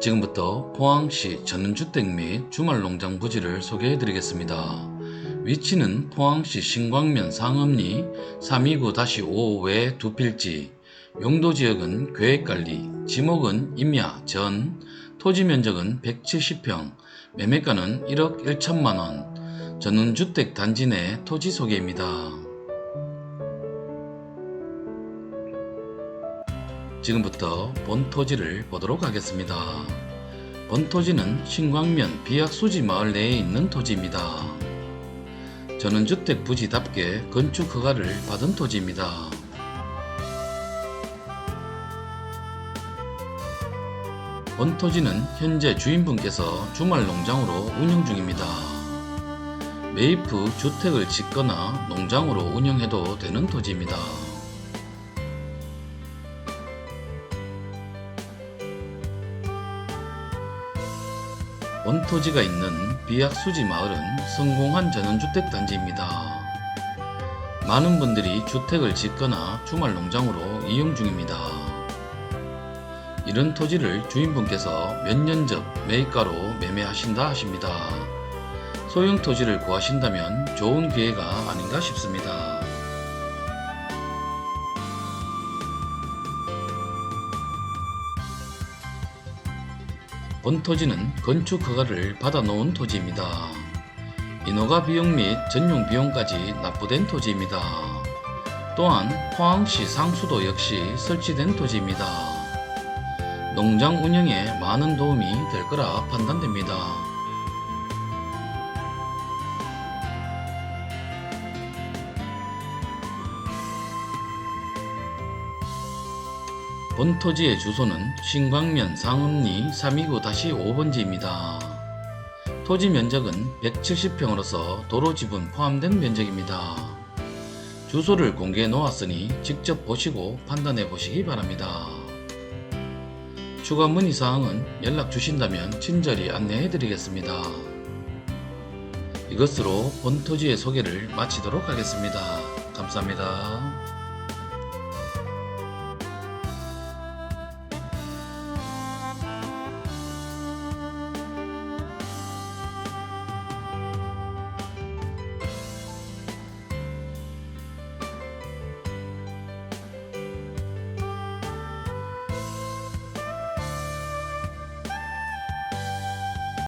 지금부터 포항시 전원주택 및 주말농장 부지를 소개해 드리겠습니다. 위치는 포항시 신광면 상업리 329-5외 두 필지, 용도지역은 계획관리, 지목은 임야, 전, 토지 면적은 170평, 매매가는 1억 1천만원, 전원주택 단지 내 토지 소개입니다. 지금부터 본 토지를 보도록 하겠습니다. 본 토지는 신광면 비약수지 마을 내에 있는 토지입니다. 전원주택 부지답게 건축 허가를 받은 토지입니다. 본 토지는 현재 주인분께서 주말 농장으로 운영 중입니다. 매입 후 주택을 짓거나 농장으로 운영해도 되는 토지입니다. 원토지가 있는 비약수지 마을은 성공한 전원주택 단지입니다. 많은 분들이 주택을 짓거나 주말 농장으로 이용 중입니다. 이런 토지를 주인분께서 몇 년 전 매입가로 매매하신다 하십니다. 소형 토지를 구하신다면 좋은 기회가 아닌가 싶습니다. 본 토지는 건축 허가를 받아 놓은 토지입니다. 인허가 비용 및 전용 비용까지 납부된 토지입니다. 또한 포항시 상수도 역시 설치된 토지입니다. 농장 운영에 많은 도움이 될 거라 판단됩니다. 본 토지의 주소는 신광면 상읍리 329-5번지입니다. 토지 면적은 170평으로서 도로 지분 포함된 면적입니다. 주소를 공개해 놓았으니 직접 보시고 판단해 보시기 바랍니다. 추가 문의 사항은 연락 주신다면 친절히 안내해 드리겠습니다. 이것으로 본 토지의 소개를 마치도록 하겠습니다. 감사합니다.